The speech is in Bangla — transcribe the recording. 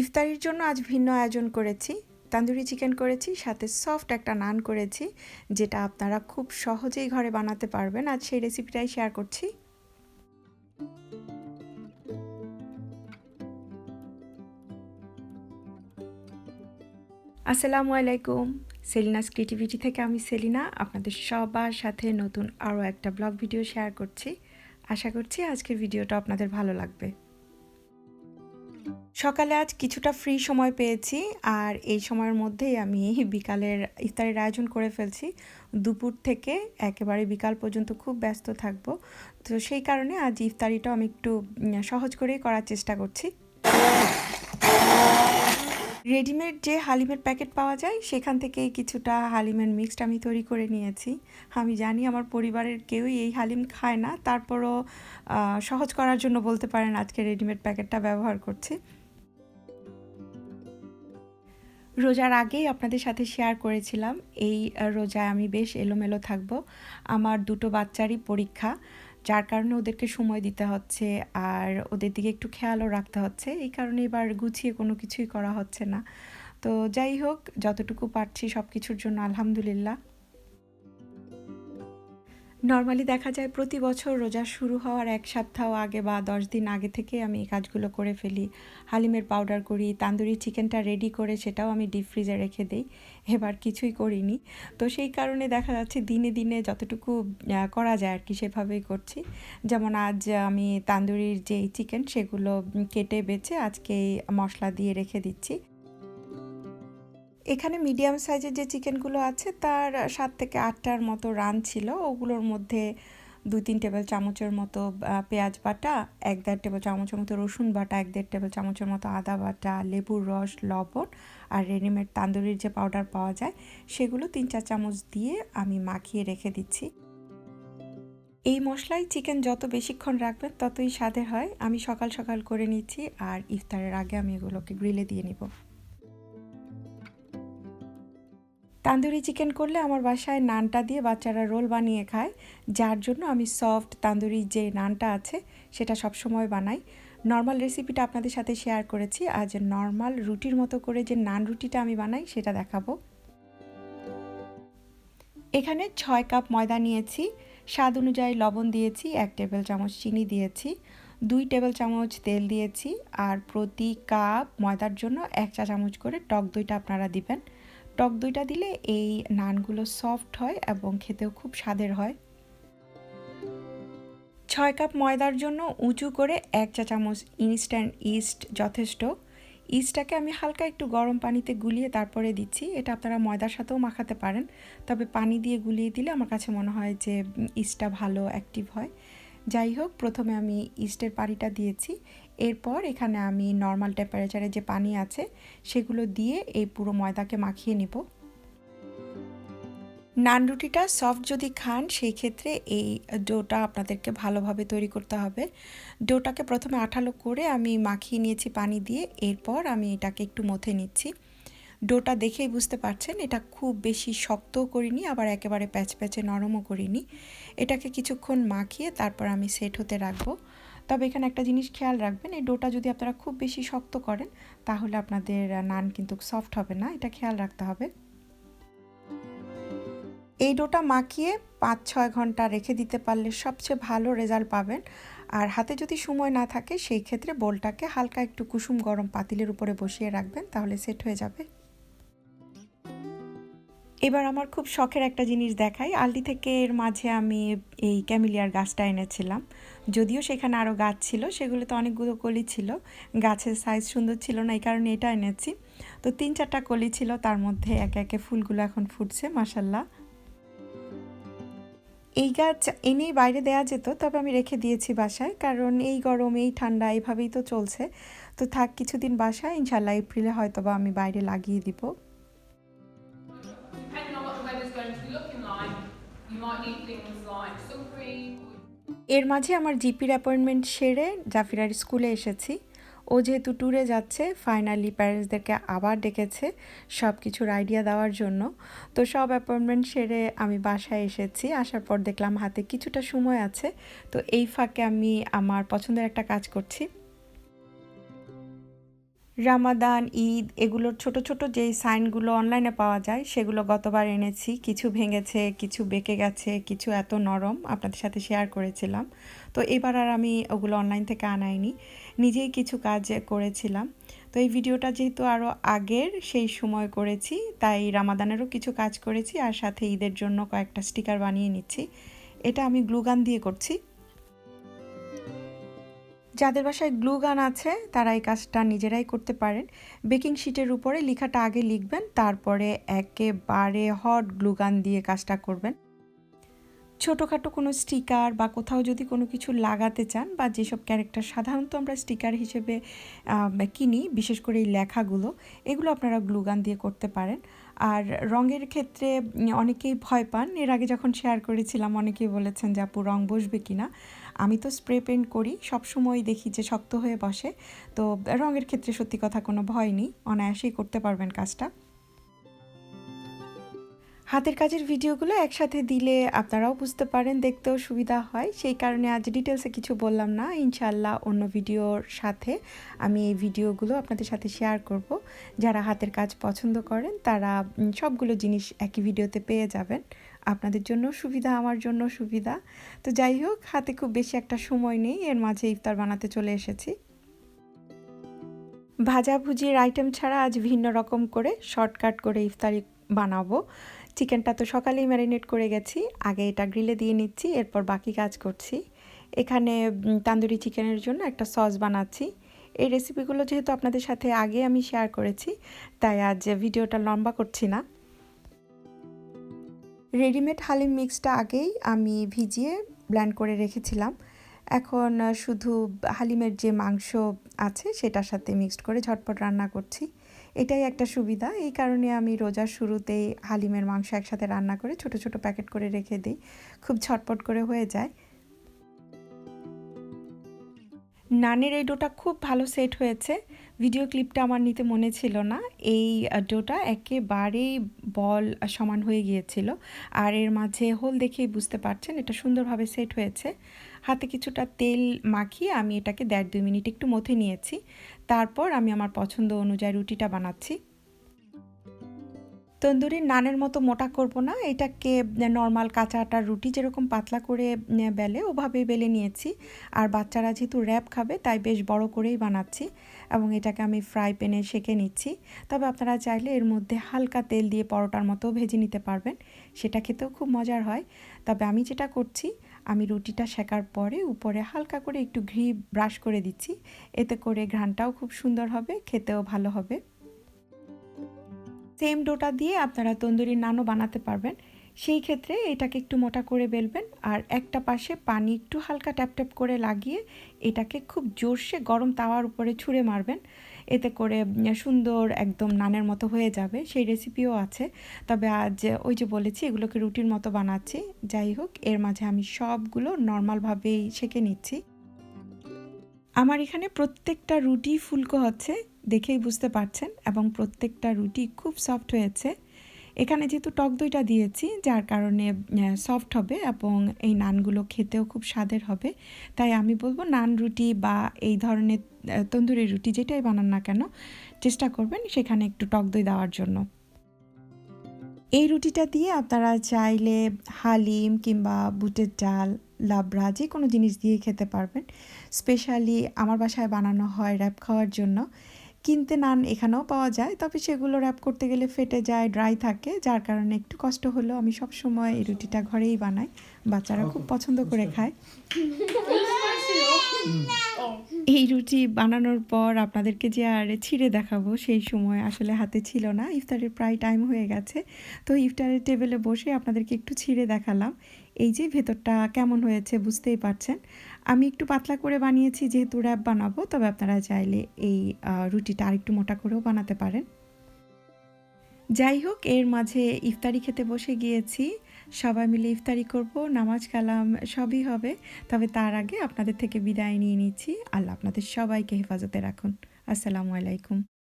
ইফতারির জন্য আজ ভিন্ন আয়োজন করেছি। তান্দুরি চিকেন করেছি, সাথে সফট একটা নান করেছি, যেটা আপনারা খুব সহজেই ঘরে বানাতে পারবেন। আজ সেই রেসিপিটাই শেয়ার করছি। আসসালামু আলাইকুম। সেলিনাস ক্রিয়েটিভিটি থেকে আমি সেলিনা, আপনাদের সবার সাথে নতুন আরও একটা ব্লগ ভিডিও শেয়ার করছি। আশা করছি আজকের ভিডিওটা আপনাদের ভালো লাগবে। সকালে আজ কিছুটা ফ্রি সময় পেয়েছি আর এই সময়ের মধ্যেই আমি বিকালের ইফতারের আয়োজন করে ফেলছি। দুপুর থেকে একেবারে বিকাল পর্যন্ত খুব ব্যস্ত থাকব। তো সেই কারণে আজ ইফতারিটাও আমি একটু সহজ করেই করার চেষ্টা করছি। রেডিমেড যে হালিমের প্যাকেট পাওয়া যায়, সেখান থেকেই কিছুটা হালিমের মিক্সড আমি তৈরি করে নিয়েছি। আমি জানি আমার পরিবারের কেউই এই হালিম খায় না, তারপরও সহজ করার জন্য বলতে পারেন আজকে রেডিমেড প্যাকেটটা ব্যবহার করছি। রোজার আগেই আপনাদের সাথে শেয়ার করেছিলাম। এই রোজায় আমি বেশ এলোমেলো থাকব। আমার দুটো বাচ্চারই পরীক্ষা, যার কারণে ওদেরকে সময় দিতে হচ্ছে আর ওদের দিকে একটু খেয়ালও রাখতে হচ্ছে। এই কারণে এবার গুছিয়ে কোনো কিছুই করা হচ্ছে না। তো যাই হোক, যতটুকু পারছি সব কিছুর জন্য আলহামদুলিল্লাহ। নর্মালি দেখা যায় প্রতি বছর রোজা শুরু হওয়ার এক সপ্তাহ আগে বা দশ দিন আগে থেকে আমি এই কাজগুলো করে ফেলি। হালিমের পাউডার করি, তান্দুরি চিকেনটা রেডি করে সেটাও আমি ডিপ ফ্রিজে রেখে দিই। এবার কিছুই করিনি। তো সেই কারণে দেখা যাচ্ছে দিনে দিনে যতটুকু করা যায় আর কি সেভাবেই করছি। যেমন আজ আমি তান্দুরির যে চিকেন সেগুলো কেটে বেছে আজকে মশলা দিয়ে রেখে দিচ্ছি। এখানে মিডিয়াম সাইজের যে চিকেনগুলো আছে, তার সাত থেকে আটটার মতো রান ছিল। ওগুলোর মধ্যে দুই তিন টেবিল চামচের মতো পেঁয়াজ বাটা, এক দেড় টেবিল চামচের মতো রসুন বাটা, এক দেড় টেবিল চামচের মতো আদা বাটা, লেবুর রস, লবণ আর রেডিমেড তান্দুরির যে পাউডার পাওয়া যায়, সেগুলো তিন চার চামচ দিয়ে আমি মাখিয়ে রেখে দিচ্ছি। এই মশলায় চিকেন যত বেশিক্ষণ রাখবেন, ততই স্বাদের হয়। আমি সকাল সকাল করে নিচ্ছি আর ইফতারের আগে আমি এগুলোকে গ্রিলে দিয়ে নিব। তান্দুরি চিকেন করলে আমার বাসায় নানটা দিয়ে বাচ্চারা রোল বানিয়ে খায়, যার জন্য আমি সফট তান্দুরি যে নানটা আছে, সেটা সব সময় বানাই নর্মাল রেসিপিটা আপনাদের সাথে শেয়ার করেছি, আজ নর্মাল রুটির মতো করে যে নান রুটিটা আমি বানাই, সেটা দেখাবো। এখানে ছয় কাপ ময়দা নিয়েছি, স্বাদ অনুযায়ী লবণ দিয়েছি, এক টেবিল চামচ চিনি দিয়েছি, দুই টেবিল চামচ তেল দিয়েছি, আর প্রতি কাপ ময়দার জন্য এক চা চামচ করে টক দইটা আপনারা দিবেন। টক দইটা দিলে এই নানগুলো সফট হয় এবং খেতেও খুব স্বাদের হয়। ছয় কাপ ময়দার জন্য উঁচু করে এক চা চামচ ইনস্ট্যান্ট ইস্ট যথেষ্ট। ইস্টটাকে আমি হালকা একটু গরম পানিতে গুলিয়ে তারপরে দিচ্ছি। এটা আপনারা ময়দার সাথেও মাখাতে পারেন। তবে পানি দিয়ে গুলিয়ে দিলে আমার কাছে মনে হয় যে ইস্টটা ভালো অ্যাক্টিভ হয়। যাই হোক, প্রথমে আমি ইস্টের পানিটা দিয়েছি। এরপর এখানে আমি নর্মাল টেম্পারেচারে যে পানি আছে, সেগুলো দিয়ে এই পুরো ময়দাকে মাখিয়ে নিব। নান রুটিটা সফট যদি খান, সেই ক্ষেত্রে এই ডোটা আপনাদেরকে ভালোভাবে তৈরি করতে হবে। ডোটাকে প্রথমে আঠালো করে আমি মাখিয়ে নিয়েছি পানি দিয়ে, এরপর আমি এটাকে একটু মথে নিচ্ছি। ডোটা দেখেই বুঝতে পারছেন, এটা খুব বেশি শক্তও করিনি, আবার একেবারে প্যাচ প্যাচে নরমও করিনি। এটাকে কিছুক্ষণ মাখিয়ে তারপর আমি সেট হতে রাখব। তবে এখানে একটা জিনিস খেয়াল রাখবেন, এই ডোটা যদি আপনারা খুব বেশি শক্ত করেন, তাহলে আপনাদের নান কিন্তু সফট হবে না, এটা খেয়াল রাখতে হবে। এই ডোটা মাখিয়ে পাঁচ ছয় ঘণ্টা রেখে দিতে পারলে সবচেয়ে ভালো রেজাল্ট পাবেন। আর হাতে যদি সময় না থাকে, সেই ক্ষেত্রে বোলটাকে হালকা একটু কুসুম গরম পাতিলের উপরে বসিয়ে রাখবেন, তাহলে সেট হয়ে যাবে। এবার আমার খুব শখের একটা জিনিস দেখাই। আলদি থেকে এর মাঝে আমি এই ক্যামিলিয়ার গাছটা এনেছিলাম। যদিও সেখানে আরও গাছ ছিল, সেগুলো তো অনেকগুলো কলি ছিল। গাছের সাইজ সুন্দর ছিল না, এই কারণে এটা এনেছি। তো তিন চারটা কলি ছিল, তার মধ্যে একে একে ফুলগুলো এখন ফুটছে মাসাল্লাহ এই গাছ এনেই বাইরে দেওয়া যেত, তবে আমি রেখে দিয়েছি বাসায়, কারণ এই গরম, এই ঠান্ডা এইভাবেই তো চলছে। তো থাক, কিছুদিন বাসায় ইনশাল্লাহ এপ্রিলে হয়তো বা আমি বাইরে লাগিয়ে দিব। এর মাঝে আমার জিপির অ্যাপয়েন্টমেন্ট সেরে জাফিরার স্কুলে এসেছি। ও যেহেতু ট্যুরে যাচ্ছে ফাইনালি প্যারেন্টসদেরকে আবার ডেকেছে সব কিছুর আইডিয়া দেওয়ার জন্য। তো সব অ্যাপয়েন্টমেন্ট সেরে আমি বাসায় এসেছি। আসার পর দেখলাম হাতে কিছুটা সময় আছে। তো এই ফাঁকে আমি আমার পছন্দের একটা কাজ করছি। রামাদান, ঈদ এগুলোর ছোট ছোট যেই সাইনগুলো অনলাইনে পাওয়া যায়, সেগুলো গতবার এনেছি। কিছু ভেঙেছে, কিছু বেঁকে গেছে, কিছু এত নরম আপনাদের সাথে শেয়ার করেছিলাম। তো এবার আর আমি ওগুলো অনলাইন থেকে আনাইনি। নিজেই কিছু কাজ করেছিলাম। তো এই ভিডিওটা যেহেতু আরও আগের সেই সময় করেছি, তাই রামাদানেরও কিছু কাজ করেছি আর সাথে ঈদের জন্য কয়েকটা স্টিকার বানিয়ে নিচ্ছি। এটা আমি গ্লুগান দিয়ে করছি। যাদের বাসায় গ্লু গান আছে, তারা এই কাজটা নিজেরাই করতে পারেন। বেকিং শিটের উপরে লেখাটা আগে লিখবেন, তারপরে একেবারে হট গ্লু গান দিয়ে কাজটা করবেন। ছোটোখাটো কোনো স্টিকার বা কোথাও যদি কোনো কিছু লাগাতে চান বা যেসব ক্যারেক্টার সাধারণত আমরা স্টিকার হিসেবে কিনি, বিশেষ করে এই লেখাগুলো, এগুলো আপনারা গ্লুগান দিয়ে করতে পারেন। আর রঙের ক্ষেত্রে অনেকেই ভয় পান। এর আগে যখন শেয়ার করেছিলাম, অনেকেই বলেছেন যে, আপু রঙ বসবে কি না আমি তো স্প্রে পেন্ট করি, সবসময় দেখি যে শক্ত হয়ে বসে। তো রঙের ক্ষেত্রে সত্যি কথা কোনো ভয় নেই, অনায়াসেই করতে পারবেন কাজটা। হাতের কাজের ভিডিওগুলো একসাথে দিলে আপনারাও বুঝতে পারেন, দেখতেও সুবিধা হয়। সেই কারণে আজ ডিটেলসে কিছু বললাম না ইনশাল্লাহ অন্য ভিডিওর সাথে আমি এই ভিডিওগুলো আপনাদের সাথে শেয়ার করব। যারা হাতের কাজ পছন্দ করেন, তারা সবগুলো জিনিস একই ভিডিওতে পেয়ে যাবেন। আপনাদের জন্য সুবিধা, আমার জন্য সুবিধা। তো যাই হোক, হাতে খুব বেশি একটা সময় নেই, এর মাঝে ইফতার বানাতে চলে এসেছি। ভাজাভুজির আইটেম ছাড়া আজ ভিন্ন রকম করে শর্টকাট করে ইফতারি বানাবো। চিকেনটা তো সকালেই ম্যারিনেট করে গেছি, আগে এটা গ্রিলে দিয়ে নিচ্ছি, এরপর বাকি কাজ করছি। এখানে তান্দুরি চিকেনের জন্য একটা সস বানাচ্ছি। এই রেসিপিগুলো যেহেতু আপনাদের সাথে আগে আমি শেয়ার করেছি, তাই আজ ভিডিওটা লম্বা করছি না। রেডিমেড হালিম মিক্সটা আগেই আমি ভিজিয়ে ব্ল্যান্ড করে রেখেছিলাম। এখন শুধু হালিমের যে মাংস আছে সেটার সাথে মিক্সড করে ঝটপট রান্না করছি। এটাই একটা সুবিধা। এই কারণে আমি রোজার শুরুতেই হালিমের মাংস একসাথে রান্না করে ছোট ছোট প্যাকেট করে রেখে দিই। খুব ঝটপট করে হয়ে যায়। নানের এই ডোটা খুব ভালো সেট হয়েছে। ভিডিও ক্লিপটা আমার নিতে মনে ছিল না। এই ডোটা একেবারেই বল সমান হয়ে গিয়েছিল। আর এর মাঝে হোল দেখেই বুঝতে পারছেন, এটা সুন্দরভাবে সেট হয়েছে। হাতে কিছুটা তেল মাখিয়ে আমি এটাকে দেড় দুই মিনিট একটু মথে নিয়েছি। তারপর আমি আমার পছন্দ অনুযায়ী রুটিটা বানাচ্ছি। তন্দুরির নানের মতো মোটা করব না। এটাকে নর্মাল কাঁচা আটার রুটি যেরকম পাতলা করে বেলে ওভাবে বেলে নিয়েছি। আর বাচ্চারা যেহেতু র্যাপ খাবে, তাই বেশ বড় করেই বানাচ্ছি এবং এটাকে আমি ফ্রাই প্যানে সেঁকে নিচ্ছি। তবে আপনারা চাইলে এর মধ্যে হালকা তেল দিয়ে পরোটার মতো ভেজে নিতে পারবেন। সেটা খেতেও খুব মজার হয়। তবে আমি যেটা করছি, আমি রুটিটা শেখার পরে উপরে হালকা করে একটু ঘি ব্রাশ করে দিচ্ছি। এতে করে ঘ্রানটাও খুব সুন্দর হবে, খেতেও ভালো হবে। সেম ডোটা দিয়ে আপনারা তন্দুরি নানও বানাতে পারবেন। সেই ক্ষেত্রে এটাকে একটু মোটা করে বেলবেন আর একটা পাশে পানি একটু হালকা ট্যাপ ট্যাপ করে লাগিয়ে এটাকে খুব জোরসে গরম তাওয়ার উপরে ছুঁড়ে মারবেন। এতে করে সুন্দর একদম নানের মতো হয়ে যাবে। সেই রেসিপিও আছে। তবে আজ ওই যে বলেছি, এগুলোকে রুটির মতো বানাচ্ছি। যাই হোক, এর মাঝে আমি সবগুলো নর্মালভাবেই সেঁকে নিচ্ছি। আমার এখানে প্রত্যেকটা রুটি ফুলকো হচ্ছে দেখেই বুঝতে পারছেন এবং প্রত্যেকটা রুটি খুব সফট হয়েছে। এখানে যেহেতু টক দইটা দিয়েছি, যার কারণে সফট হবে এবং এই নানগুলো খেতেও খুব স্বাদের হবে। তাই আমি বলব নান রুটি বা এই ধরনের তন্দুরি রুটি যেটাই বানান না কেন, চেষ্টা করবেন সেখানে একটু টক দই দেওয়ার জন্য। এই রুটিটা দিয়ে আপনারা চাইলে হালিম কিংবা বুটের ডাল, লাবড়া যে কোনো জিনিস দিয়ে খেতে পারবেন। স্পেশালি আমার বাসায় বানানো হয় র্যাপ খাওয়ার জন্য। কিনতে নান এখানেও পাওয়া যায়। তবে সেগুলো র্যাপ করতে গেলে ফেটে যায় ড্রাই থাকে যার কারণে একটু কষ্ট হলেও আমি সব সময় এই রুটিটা ঘরেই বানাই। বাচ্চারা খুব পছন্দ করে খায়। এই রুটি বানানোর পর আপনাদেরকে যে আর ছিঁড়ে দেখাবো সেই সময় আসলে হাতে ছিল না। ইফতারের প্রায় টাইম হয়ে গেছে। তো ইফতারের টেবিলে বসে আপনাদেরকে একটু ছিঁড়ে দেখালাম। এই যে ভেতরটা কেমন হয়েছে বুঝতেই পারছেন। আমি একটু পাতলা করে বানিয়েছি, যেহেতু র্যাপ বানাবো, তবে আপনারা চাইলে এই রুটিটা আরেকটু মোটা করেও বানাতে পারেন। যাই হোক, এর মাঝে ইফতারি খেতে বসে গিয়েছি। সবাই মিলে ইফতারি করব, নামাজ কালাম সবই হবে। তবে তার আগে আপনাদের থেকে বিদায় নিয়ে নিচ্ছি। আল্লাহ আপনাদের সবাইকে হেফাজতে রাখুন। আসসালামু আলাইকুম।